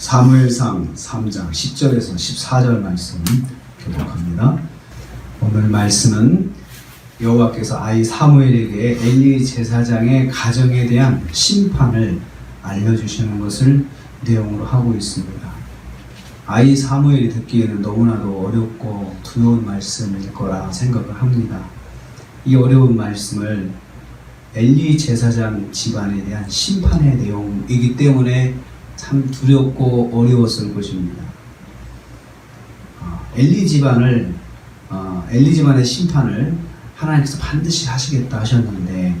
사무엘상 3장 10절에서 14절 말씀 교독합니다. 오늘 말씀은 여호와께서 아이 사무엘에게 엘리 제사장의 가정에 대한 심판을 알려주시는 것을 내용으로 하고 있습니다. 아이 사무엘이 듣기에는 너무나도 어렵고 두려운 말씀일 거라 생각을 합니다. 이 어려운 말씀을 엘리 제사장 집안에 대한 심판의 내용이기 때문에 참 두렵고 어려웠을 것입니다. 어, 엘리 집안을 어, 엘리 집안의 심판을 하나님께서 반드시 하시겠다 하셨는데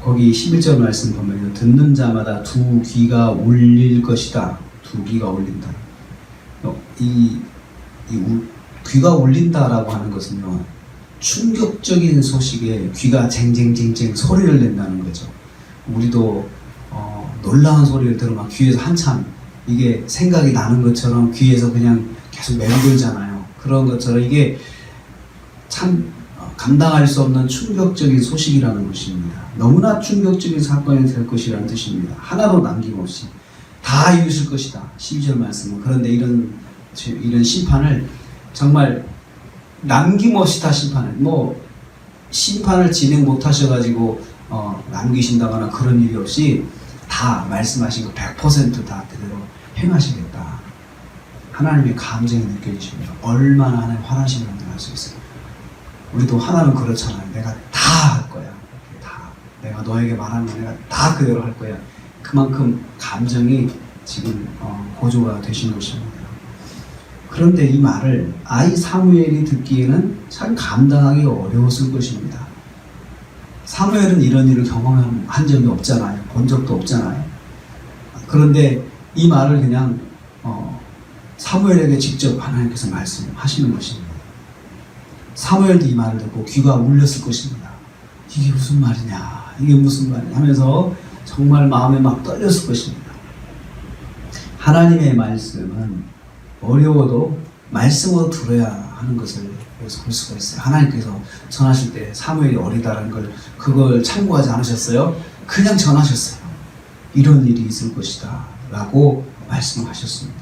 거기 11절 말씀 보면 듣는 자마다 두 귀가 울릴 것이다. 두 귀가 울린다. 어, 이, 이 우, 귀가 울린다라고 하는 것은요 충격적인 소식에 귀가 쟁쟁쟁쟁 소리를 낸다는 거죠. 우리도 어, 놀라운 소리를 들으면 귀에서 한참 이게 생각이 나는 것처럼 귀에서 그냥 계속 맴돌잖아요. 그런 것처럼 이게 참 어, 감당할 수 없는 충격적인 소식이라는 것입니다. 너무나 충격적인 사건이 될 것이라는 뜻입니다. 하나도 남김없이 다 이루실 것이다. 12절 말씀은 그런데 이런 이런 심판을 정말 남김없이 다 심판을 뭐 심판을 진행 못 하셔가지고 어, 남기신다거나 그런 일이 없이 다 말씀하신 거 100%다 그대로 행하시겠다. 하나님의 감정이 느껴지십니다. 얼마나 하나님 화나시는지 알수 있어요. 우리도 하나는 그렇잖아요. 내가 다 할 거야. 다. 내가 너에게 말하는 거 내가 다 그대로 할 거야. 그만큼 감정이 지금 어, 고조가 되신 것입니다. 그런데 이 말을 아이 사무엘이 듣기에는 참 감당하기 어려웠을 것입니다. 사무엘은 이런 일을 경험한 적이 없잖아요. 본 적도 없잖아요. 그런데 이 말을 그냥 어, 사무엘에게 직접 하나님께서 말씀하시는 것입니다. 사무엘도 이 말을 듣고 귀가 울렸을 것입니다. 이게 무슨 말이냐, 이게 무슨 말이냐 하면서 정말 마음에 막 떨렸을 것입니다. 하나님의 말씀은 어려워도 말씀으로 들어야 하는 것을 여기서 볼 수가 있어요. 하나님께서 전하실 때 사무엘이 어리다라는 걸 그걸 참고하지 않으셨어요. 그냥 전하셨어요. 이런 일이 있을 것이다 라고 말씀하셨습니다.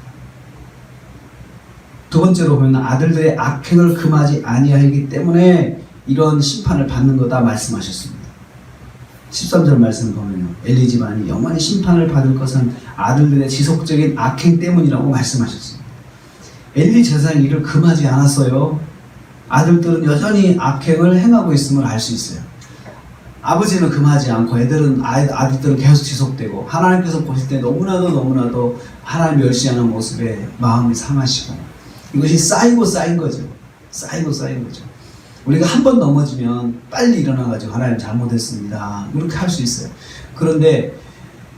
두 번째로 보면 아들들의 악행을 금하지 아니하기 때문에 이런 심판을 받는 거다 말씀하셨습니다. 13절 말씀 보면요. 엘리 집안이 영원히 심판을 받을 것은 아들들의 지속적인 악행 때문이라고 말씀하셨습니다. 엘리 제사장 일을 금하지 않았어요. 아들들은 여전히 악행을 행하고 있음을 알 수 있어요. 아버지는 금하지 않고 애들은 아들들은 계속 지속되고 하나님께서 보실 때 너무나도 너무나도 하나님 멸시하는 모습에 마음이 상하시고 이것이 쌓이고 쌓인 거죠. 쌓이고 쌓인 거죠. 우리가 한 번 넘어지면 빨리 일어나가지고 하나님 잘못했습니다. 이렇게 할 수 있어요. 그런데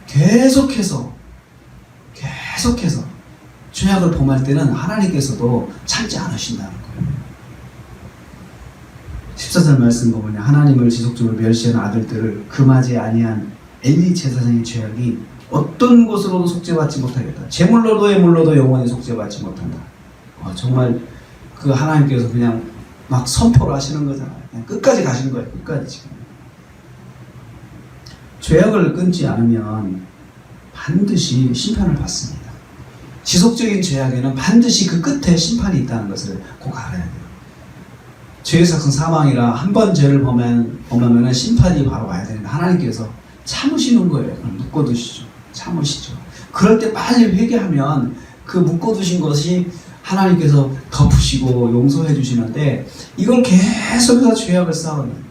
계속해서 계속해서 죄악을 범할 때는 하나님께서도 참지 않으신다는 거예요. 14절 말씀 보면 하나님을 지속적으로 멸시하는 아들들을 금하지 아니한 엘리 제사장의 죄악이 어떤 것으로도 속죄받지 못하겠다. 제물로도 예물로도 영원히 속죄받지 못한다. 어, 정말 그 하나님께서 그냥 막 선포를 하시는 거잖아요. 그냥 끝까지 가신 거예요. 끝까지 지금. 죄악을 끊지 않으면 반드시 심판을 받습니다. 지속적인 죄악에는 반드시 그 끝에 심판이 있다는 것을 꼭 알아야 돼요. 죄의 삭은 사망이라 한 번 죄를 범하면, 범하면 심판이 바로 와야 되는데 하나님께서 참으시는 거예요. 묶어두시죠. 참으시죠. 그럴 때 빨리 회개하면 그 묶어두신 것이 하나님께서 덮으시고 용서해 주시는데 이걸 계속해서 죄악을 쌓으면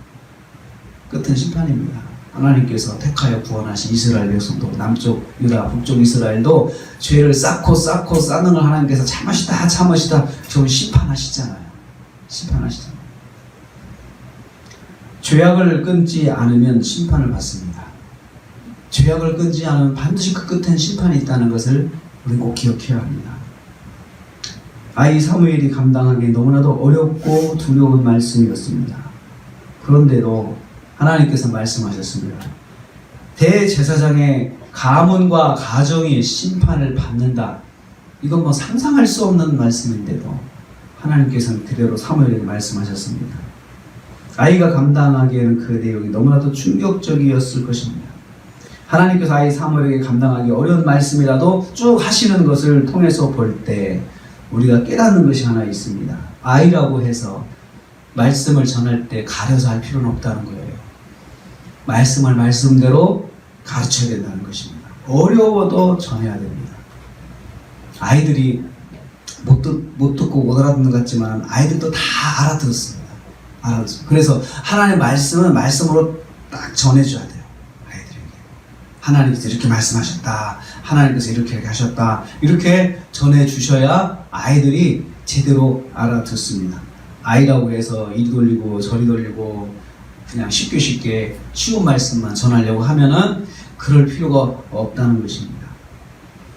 끝은 심판입니다. 하나님께서 택하여 구원하신 이스라엘 백성도 남쪽 유다 북쪽 이스라엘도 죄를 쌓고 쌓고 쌓는 걸 하나님께서 참으시다 참으시다 저 심판하시잖아요. 심판하시잖아요. 죄악을 끊지 않으면 심판을 받습니다. 죄악을 끊지 않으면 반드시 그 끝엔 심판이 있다는 것을 우리 꼭 기억해야 합니다. 아이 사무엘이 감당하기 너무나도 어렵고 두려운 말씀이었습니다. 그런데도 하나님께서 말씀하셨습니다. 대제사장의 가문과 가정이 심판을 받는다. 이건 뭐 상상할 수 없는 말씀인데도 하나님께서는 그대로 사무엘에게 말씀하셨습니다. 아이가 감당하기에는 그 내용이 너무나도 충격적이었을 것입니다. 하나님께서 아이 사무엘에게 감당하기 어려운 말씀이라도 쭉 하시는 것을 통해서 볼 때 우리가 깨닫는 것이 하나 있습니다. 아이라고 해서 말씀을 전할 때 가려서 할 필요는 없다는 거예요. 말씀을 말씀대로 가르쳐야 된다는 것입니다. 어려워도 전해야 됩니다. 아이들이 못, 듣, 못 듣고 못 알아듣는 것 같지만 아이들도 다 알아들었습니다. 알아들었습니다. 그래서 하나님의 말씀은 말씀으로 딱 전해줘야 돼요. 아이들에게. 하나님께서 이렇게 말씀하셨다. 하나님께서 이렇게 이렇게 하셨다. 이렇게 전해주셔야 아이들이 제대로 알아듣습니다. 아이라고 해서 이리 돌리고 저리 돌리고 그냥 쉽게 쉽게 쉬운 말씀만 전하려고 하면은 그럴 필요가 없다는 것입니다.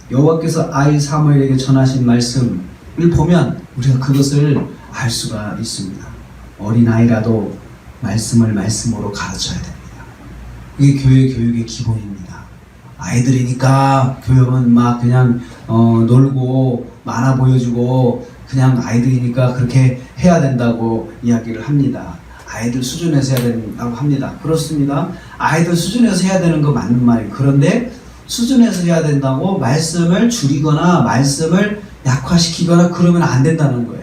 여호와께서 아이 사무엘에게 전하신 말씀을 보면 우리가 그것을 알 수가 있습니다. 어린 아이라도 말씀을 말씀으로 가르쳐야 됩니다. 이게 교회 교육의 기본입니다. 아이들이니까 교육은 막 그냥 어, 놀고 만화 보여주고 그냥 아이들이니까 그렇게 해야 된다고 이야기를 합니다. 아이들 수준에서 해야 된다고 합니다. 그렇습니다. 아이들 수준에서 해야 되는 거 맞는 말이에요. 그런데 수준에서 해야 된다고 말씀을 줄이거나 말씀을 약화시키거나 그러면 안 된다는 거예요.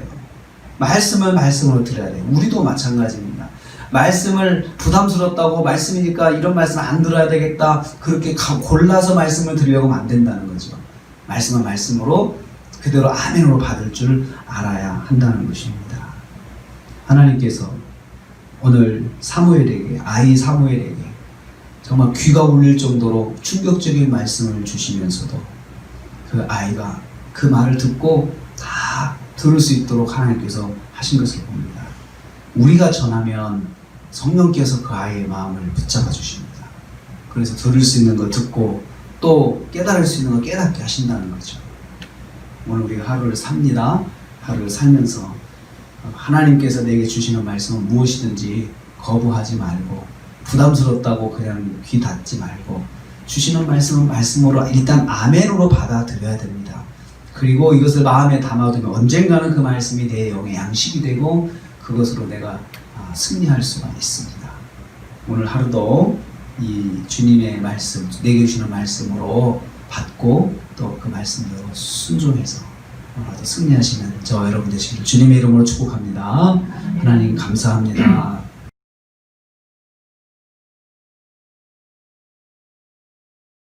말씀은 말씀으로 들어야 돼요. 우리도 마찬가지입니다. 말씀을 부담스럽다고 말씀이니까 이런 말씀 안 들어야 되겠다. 그렇게 가- 골라서 말씀을 드리려고 하면 안 된다는 거죠. 말씀은 말씀으로 그대로 아멘으로 받을 줄 알아야 한다는 것입니다. 하나님께서 오늘 사무엘에게 아이 사무엘에게 정말 귀가 울릴 정도로 충격적인 말씀을 주시면서도 그 아이가 그 말을 듣고 다 들을 수 있도록 하나님께서 하신 것을 봅니다. 우리가 전하면 성령께서 그 아이의 마음을 붙잡아 주십니다. 그래서 들을 수 있는 거 듣고 또 깨달을 수 있는 거 깨닫게 하신다는 거죠. 오늘 우리가 하루를 삽니다. 하루를 살면서 하나님께서 내게 주시는 말씀은 무엇이든지 거부하지 말고 부담스럽다고 그냥 귀 닫지 말고 주시는 말씀은 말씀으로 일단 아멘으로 받아들여야 됩니다. 그리고 이것을 마음에 담아두면 언젠가는 그 말씀이 내 영의 양식이 되고 그것으로 내가 아, 승리할 수가 있습니다. 오늘 하루도 이 주님의 말씀, 내게 주시는 말씀으로 받고 또 그 말씀대로 순종해서 오늘도 승리하시는 저 여러분 되시기를 주님의 이름으로 축복합니다. 하나님 감사합니다.